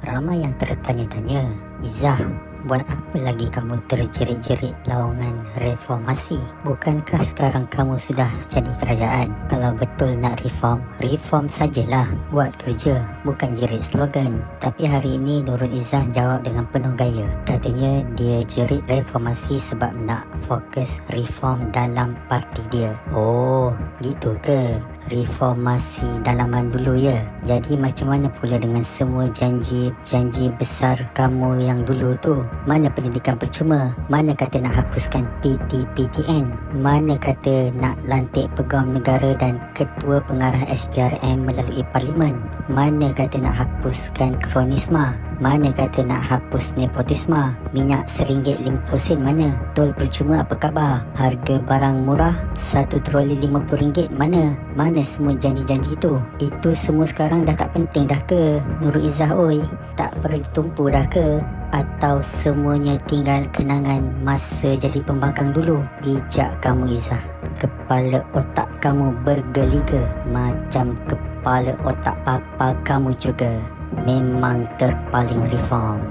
Ramai yang tertanya-tanya, Izzah, buat apa lagi kamu terjerit-jerit lawangan reformasi? Bukankah sekarang kamu sudah jadi kerajaan? Kalau betul nak reform, reform sajalah. Buat kerja, bukan jerit slogan. Tapi hari ini Nurul Izzah jawab dengan penuh gaya. Katanya dia jerit reformasi sebab nak fokus reform dalam parti dia. Oh, gitu ke? reformasi dalaman dulu ya. Jadi macam mana pula dengan semua janji-janji besar kamu yang dulu tu? Mana pendidikan percuma? Mana kata nak hapuskan PT-PTN? Mana kata nak lantik pegawai negara dan ketua pengarah SPRM melalui parlimen? Mana kata nak hapuskan kronisma? Mana kata nak hapus nepotisma? Minyak seringgit lima puluh sen mana? Tol percuma apa khabar? Harga barang murah satu troli lima puluh ringgit mana? Mana semua janji-janji itu? Itu semua sekarang dah tak penting dah ke? Nurul Izzah oi, tak perlu tumpu dah ke? Atau semuanya tinggal kenangan masa jadi pembangkang dulu? Bijak kamu Izzah. Kepala otak kamu bergeliga macam kepala otak papa kamu juga memang terpaling reform.